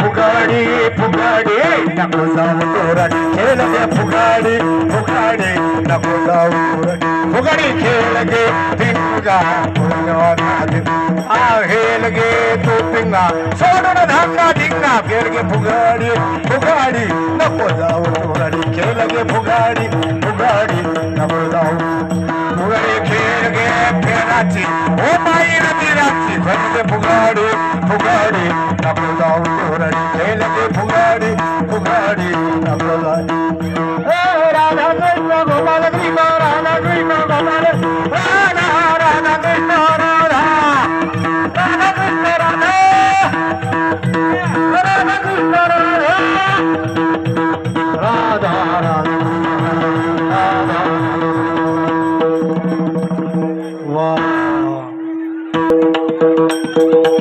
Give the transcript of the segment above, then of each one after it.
फुगाडी फुगाडी. नको जाऊ तोराडी खेळ गे फुगाडी फुगाडी. नको जाऊ तोराडी फुगाडी खेळ गे भिंगा आ गे तो पिंगा. सोडून धांगा धिंगा. खेळ गे फुगाडी फुगाडी. नको जाऊ खेळ गे फुगाडी फुगाडी. नको जाऊ Oh, my inner delight, when the Bugatti, Bugatti.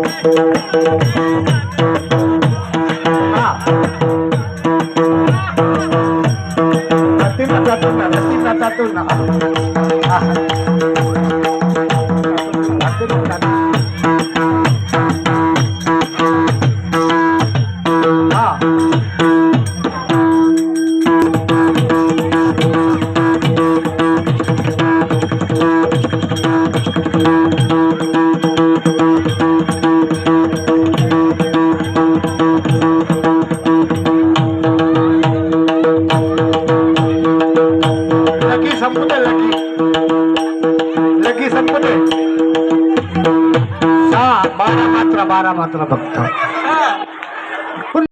Natin na, natin na, natin na, natin na. Ah. Lucky सबकुटे lucky lucky सबकुटे सा हाँ, बारा मात्रा बारा मात्रा भक्त। हाँ।